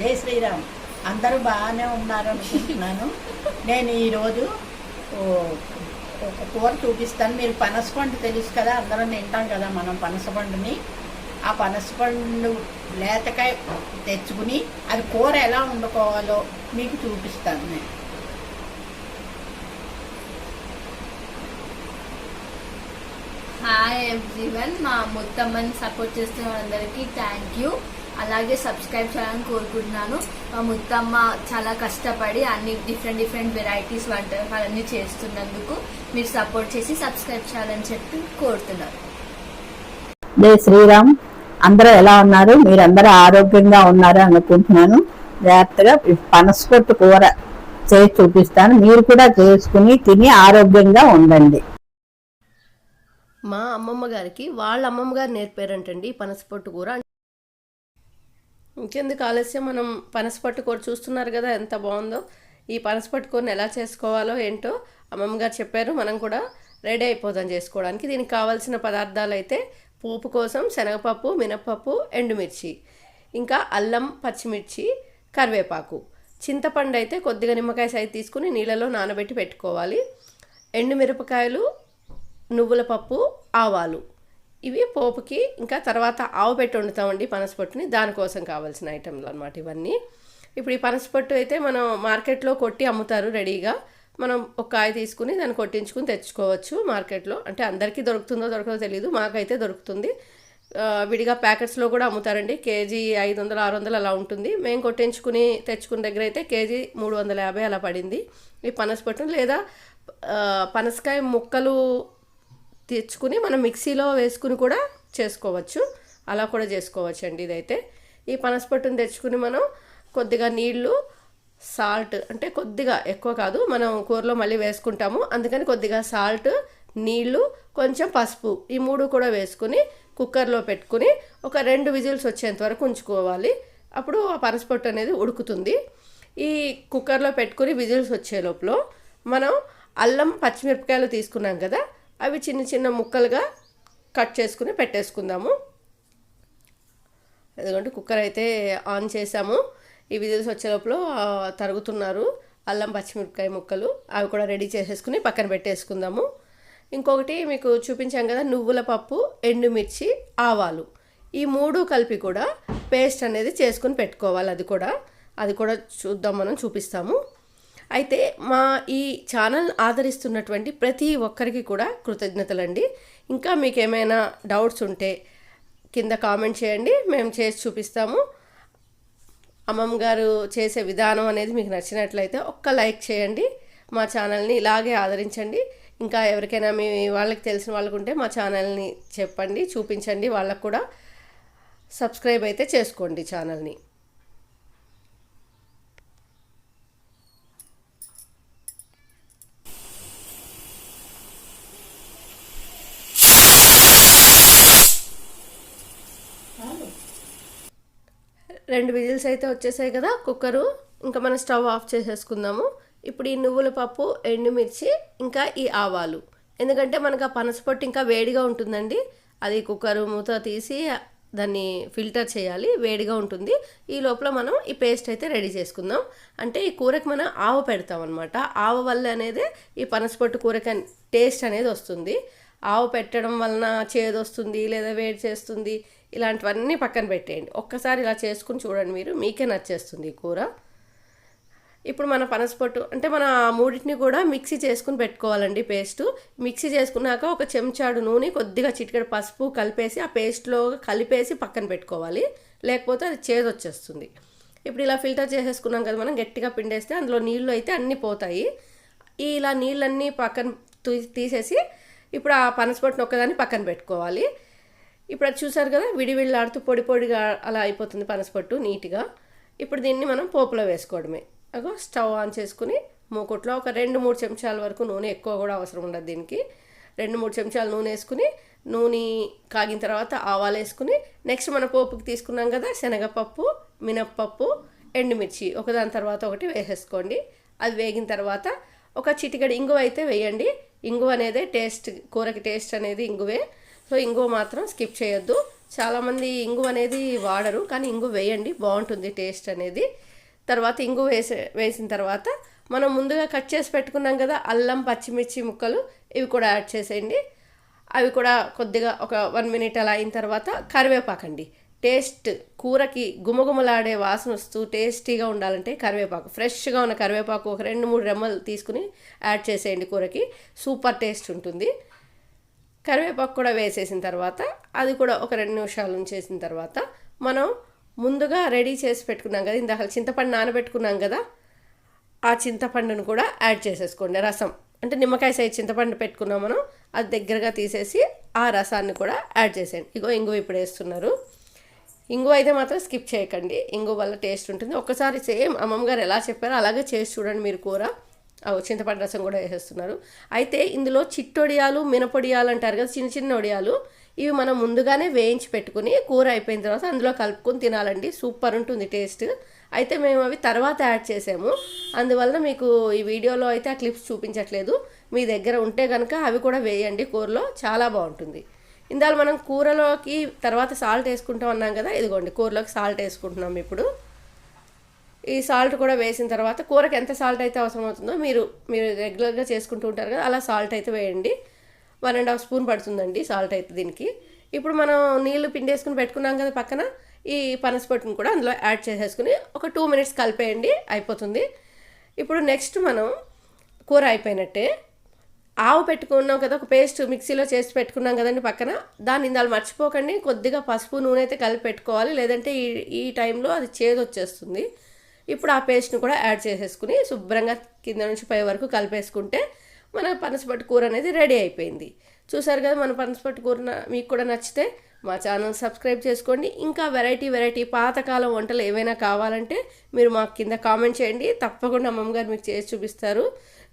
జై శ్రీరామ్. అందరూ బాగానే ఉన్నారు అనుకుంటున్నాను. నేను ఈరోజు ఓ, ఒక కూర చూపిస్తాను. మీరు పనసపండు తెలుసు కదా అందరం తింటాం కదా మనం పనసపండుని ఆ పనసపండు లేతకాయ తెచ్చుకుని అది కూర ఎలా వండుకోవాలో మీకు చూపిస్తాను నేను. హాయ్ ఎవ్రీవన్ మా ముత్తమ్మని సపోర్ట్ చేస్తున్న వాళ్ళందరికీ థ్యాంక్ యూ అలాగే సబ్స్క్రైబ్ చేయాలని కోరుకుంటున్నాను. మా ముత్తమ్మ చాలా కష్టపడి అన్ని డిఫరెంట్ డిఫరెంట్ వెరైటీస్ వంటకాలన్నీ చేస్తున్నందుకు మీరు సపోర్ట్ చేసి సబ్స్క్రైబ్ చేయాలని చెప్పి కోరుతున్నాను. జై శ్రీరామ్. అందరూ ఎలా ఉన్నారు? మీరందరూ ఆరోగ్యంగా ఉన్నారు అనుకుంటున్నాను. జాగ్రత్తగా ఈ పనసపొట్టు కూర చేసి చూపిస్తాను. మీరు కూడా చేసుకుని తిని ఆరోగ్యంగా ఉండండి. మా అమ్మమ్మ గారికి వాళ్ళ అమ్మమ్మ గారు నేర్పారంటండి పనసపొట్టు కూర. ఇంకెందుకు ఆలస్యం? మనం పనసపట్టు కూర చూస్తున్నారు కదా ఎంత బాగుందో. ఈ పనసపట్టు కూరని ఎలా చేసుకోవాలో ఏంటో అమ్మమ్మ గారు చెప్పారు. మనం కూడా రెడీ అయిపోదాం చేసుకోవడానికి. దీనికి కావాల్సిన పదార్థాలు అయితే పోపు కోసం శనగపప్పు మినప్పప్పు ఎండుమిర్చి ఇంకా అల్లం పచ్చిమిర్చి కరివేపాకు. చింతపండు అయితే కొద్దిగా నిమ్మకాయ సైజు తీసుకుని నీళ్ళలో నానబెట్టి పెట్టుకోవాలి. ఎండుమిరపకాయలు నువ్వుల పప్పు ఆవాలు. ఇవి పోపుకి ఇంకా తర్వాత ఆవు పెట్టి వండుతామండి పనసపొట్టుని దానికోసం కావాల్సిన ఐటెంలు అనమాట ఇవన్నీ. ఇప్పుడు ఈ పనసపొట్టు అయితే మనం మార్కెట్లో కొట్టి అమ్ముతారు రెడీగా. మనం ఒక కాయ తీసుకుని దాన్ని కొట్టించుకుని తెచ్చుకోవచ్చు మార్కెట్లో. అంటే అందరికీ దొరుకుతుందో దొరకదో తెలియదు మాకైతే దొరుకుతుంది. విడిగా ప్యాకెట్స్లో కూడా అమ్ముతారండి. కేజీ ఐదు వందలు ఆరు వందలు అలా ఉంటుంది. మేము కొట్టించుకుని తెచ్చుకున్న దగ్గర అయితే కేజీ మూడు వందల యాభై అలా పడింది. ఈ పనసపొట్టు లేదా పనసకాయ ముక్కలు తెచ్చుకుని మనం మిక్సీలో వేసుకుని కూడా చేసుకోవచ్చు. అలా కూడా చేసుకోవచ్చు అండి ఇదైతే. ఈ పనసపట్టును తెచ్చుకుని మనం కొద్దిగా నీళ్ళు సాల్ట్ అంటే కొద్దిగా ఎక్కువ కాదు మనం కూరలో మళ్ళీ వేసుకుంటాము. అందుకని కొద్దిగా సాల్ట్ నీళ్ళు కొంచెం పసుపు ఈ మూడు కూడా వేసుకుని కుక్కర్లో పెట్టుకుని ఒక రెండు విజిల్స్ వచ్చేంత వరకు ఉంచుకోవాలి. అప్పుడు ఆ పనసపొట్టు అనేది ఉడుకుతుంది. ఈ కుక్కర్లో పెట్టుకుని విజిల్స్ వచ్చే లోపల మనం అల్లం పచ్చిమిరపకాయలు తీసుకున్నాం కదా అవి చిన్న చిన్న ముక్కలుగా కట్ చేసుకుని పెట్టేసుకుందాము. ఎందుకంటే కుక్కర్ అయితే ఆన్ చేసాము. ఈ విజిల్స్ వచ్చే లోపల తరుగుతున్నారు అల్లం పచ్చిమిరపకాయ ముక్కలు. అవి కూడా రెడీ చేసేసుకుని పక్కన పెట్టేసుకుందాము. ఇంకొకటి మీకు చూపించాం కదా నువ్వుల పప్పు ఎండుమిర్చి ఆవాలు. ఈ మూడు కలిపి కూడా పేస్ట్ అనేది చేసుకుని పెట్టుకోవాలి అది కూడా. అది కూడా చూద్దాం మనం చూపిస్తాము. అయితే మా ఈ ఛానల్ ఆదరిస్తున్నటువంటి ప్రతి ఒక్కరికి కూడా కృతజ్ఞతలండి. ఇంకా మీకు ఏమైనా డౌట్స్ ఉంటే కింద కామెంట్ చేయండి మేము చేసి చూపిస్తాము. అమ్మమ్మ గారు చేసే విధానం అనేది మీకు నచ్చినట్లయితే ఒక్క లైక్ చేయండి మా ఛానల్ని ఇలాగే ఆదరించండి. ఇంకా ఎవరికైనా మీ వాళ్ళకి తెలిసిన వాళ్ళకు ఉంటే మా ఛానల్ని చెప్పండి చూపించండి. వాళ్ళకు కూడా సబ్స్క్రైబ్ అయితే చేసుకోండి ఛానల్ని. రెండు విజిల్స్ అయితే వచ్చేసాయి కదా కుక్కరు. ఇంకా మనం స్టవ్ ఆఫ్ చేసేసుకుందాము. ఇప్పుడు ఈ నువ్వుల పప్పు ఎండుమిర్చి ఇంకా ఈ ఆవాలు. ఎందుకంటే మనకు ఆ పనసపొట్టు ఇంకా వేడిగా ఉంటుందండి. అది కుక్కరు మూత తీసి దాన్ని ఫిల్టర్ చేయాలి వేడిగా ఉంటుంది. ఈ లోపల మనం ఈ పేస్ట్ అయితే రెడీ చేసుకుందాం. అంటే ఈ కూరకి మనం ఆవ పెడతాం అనమాట ఆవ వల్ల అనేది ఈ పనసపొట్టు కూరకి టేస్ట్ అనేది వస్తుంది. ఆవు పెట్టడం వలన చేదు వస్తుంది లేదా వేడి చేస్తుంది ఇలాంటివన్నీ పక్కన పెట్టేయండి. ఒక్కసారి ఇలా చేసుకుని చూడండి మీరు మీకే నచ్చేస్తుంది ఈ కూర. ఇప్పుడు మన పనసపొట్టు అంటే మన మూడింటిని కూడా మిక్సీ చేసుకుని పెట్టుకోవాలండి పేస్ట్. మిక్సీ చేసుకున్నాక ఒక చెంచాడు నూనె కొద్దిగా చిటికెడు పసుపు కలిపేసి ఆ పేస్ట్లో కలిపేసి పక్కన పెట్టుకోవాలి. లేకపోతే అది చేదు వచ్చేస్తుంది. ఇప్పుడు ఇలా ఫిల్టర్ చేసేసుకున్నాం కదా మనం గట్టిగా పిండేస్తే అందులో నీళ్ళు అయితే అన్నీ పోతాయి. ఈ ఇలా నీళ్ళన్నీ పక్కన తీసేసి ఇప్పుడు ఆ పనసపొట్టును ఒక్కదాన్ని పక్కన పెట్టుకోవాలి. ఇప్పుడు అది చూసారు కదా విడివిళ్ళాడుతూ పొడి పొడిగా అలా అయిపోతుంది పనసపొట్టు నీట్గా. ఇప్పుడు దీన్ని మనం పోపులో వేసుకోవడమే. అగో స్టవ్ ఆన్ చేసుకుని మూకుట్లో ఒక రెండు మూడు చెంచాల వరకు నూనె ఎక్కువ కూడా అవసరం ఉండదు దీనికి. రెండు మూడు చెంచాలు నూనె వేసుకుని నూనె కాగిన తర్వాత ఆవాలు వేసుకుని నెక్స్ట్ మన పోపుకి తీసుకున్నాం కదా శనగపప్పు మినప్పప్పు ఎండుమిర్చి. ఒకదాని తర్వాత ఒకటి వేసేసుకోండి. అది వేగిన తర్వాత ఒక చిటికడి ఇంగువ అయితే వేయండి. ఇంగువ అనేది టేస్ట్ కూరకి టేస్ట్ అనేది ఇంగువే. సో ఇంగువ మాత్రం స్కిప్ చేయొద్దు. చాలామంది ఇంగువ అనేది వాడరు కానీ ఇంగు వేయండి బాగుంటుంది టేస్ట్ అనేది. తర్వాత ఇంగు వేసే వేసిన తర్వాత మనం ముందుగా కట్ చేసి పెట్టుకున్నాం కదా అల్లం పచ్చిమిర్చి ముక్కలు ఇవి కూడా యాడ్ చేసేయండి. అవి కూడా కొద్దిగా ఒక వన్ మినిట్ అలా అయిన తర్వాత కరివేపాకండి. టేస్ట్ కూరకి గుమగుమలాడే వాసన వస్తూ టేస్టీగా ఉండాలంటే కరివేపాకు. ఫ్రెష్గా ఉన్న కరివేపాకు ఒక రెండు మూడు రెమ్మలు తీసుకుని యాడ్ చేసేయండి కూరకి. సూపర్ టేస్ట్ ఉంటుంది. కరివేపాకు కూడా వేసేసిన తర్వాత అది కూడా ఒక రెండు నిమిషాలు ఉంచేసిన తర్వాత మనం ముందుగా రెడీ చేసి పెట్టుకున్నాం కదా ఇందాక చింతపండు నానబెట్టుకున్నాం కదా ఆ చింతపండును కూడా యాడ్ చేసేసుకోండి. రసం అంటే నిమ్మకాయ సైజ్ చింతపండు పెట్టుకున్నాం మనం అది దగ్గరగా తీసేసి ఆ రసాన్ని కూడా యాడ్ చేసేయండి. ఇగో ఇంగు ఇప్పుడు వేస్తున్నారు. ఇంగు అయితే మాత్రం స్కిప్ చేయకండి. ఇంగు వల్ల టేస్ట్ ఉంటుంది. ఒక్కసారి సేమ్ అమ్మమ్మ గారు ఎలా చెప్పారో అలాగే చేసి చూడండి మీరు కూర. చింతపండు రసం కూడా వేసేస్తున్నారు. అయితే ఇందులో చిట్టొడియాలు మినపొడియాలు అంటారు కదా చిన్న చిన్న ఒడియాలు. ఇవి మనం ముందుగానే వేయించి పెట్టుకుని కూర అయిపోయిన తర్వాత అందులో కలుపుకొని తినాలండి. సూపర్ ఉంటుంది టేస్ట్. అయితే మేము అవి తర్వాత యాడ్ చేసాము. అందువలన మీకు ఈ వీడియోలో అయితే ఆ క్లిప్స్ చూపించట్లేదు. మీ దగ్గర ఉంటే కనుక అవి కూడా వేయండి కూరలో. చాలా బాగుంటుంది. ఇందాక మనం కూరలోకి తర్వాత సాల్ట్ వేసుకుంటాం అన్నాం కదా ఇదిగోండి కూరలోకి సాల్ట్ వేసుకుంటున్నాం ఇప్పుడు. ఈ సాల్ట్ కూడా వేసిన తర్వాత కూరకి ఎంత సాల్ట్ అయితే అవసరం అవుతుందో మీరు మీరు రెగ్యులర్గా చేసుకుంటూ ఉంటారు కదా అలా సాల్ట్ అయితే వేయండి. వన్ అండ్ హాఫ్ స్పూన్ పడుతుందండి సాల్ట్ అయితే దీనికి. ఇప్పుడు మనం నీళ్ళు పిండేసుకుని పెట్టుకున్నాం కదా పక్కన ఈ పనసపొట్టును కూడా అందులో యాడ్ చేసేసుకుని ఒక టూ మినిట్స్ కలిపేయండి అయిపోతుంది. ఇప్పుడు నెక్స్ట్ మనం కూర అయిపోయినట్టే ఆవు పెట్టుకున్నాం కదా ఒక పేస్ట్ మిక్సీలో చేసి పెట్టుకున్నాం కదండి పక్కన. దాన్ని ఇందాలు మర్చిపోకండి కొద్దిగా పసుపు నూనె అయితే కలిపి పెట్టుకోవాలి. లేదంటే ఈ ఈ టైంలో అది చేదు వచ్చేస్తుంది. ఇప్పుడు ఆ పేస్ట్ని కూడా యాడ్ చేసేసుకుని శుభ్రంగా కింద నుంచి పై వరకు కలిపేసుకుంటే మన పనసపట్టు కూర అనేది రెడీ అయిపోయింది. చూసారు కదా మన పనసపట్టు కూర మీకు కూడా నచ్చితే మా ఛానల్ సబ్స్క్రైబ్ చేసుకోండి. ఇంకా వెరైటీ వెరైటీ పాతకాలం వంటలు ఏవైనా కావాలంటే మీరు మా కింద కామెంట్ చేయండి. తప్పకుండా అమ్మమ్మగారు మీకు చేసి చూపిస్తారు.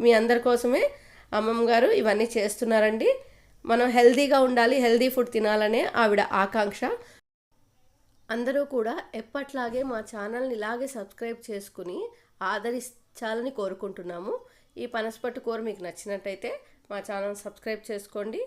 మీ అందరి కోసమే అమ్మమ్మ గారు ఇవన్నీ చేస్తున్నారండి. మనం హెల్తీగా ఉండాలి హెల్తీ ఫుడ్ తినాలనే ఆవిడ ఆకాంక్ష. అందరూ కూడా ఎప్పట్లాగే మా ఛానల్ని ఇలాగే సబ్స్క్రైబ్ చేసుకుని ఆదరించాలని కోరుకుంటున్నాము. ఈ పనసపట్టు కూర మీకు నచ్చినట్టయితే మా ఛానల్ సబ్స్క్రైబ్ చేసుకోండి.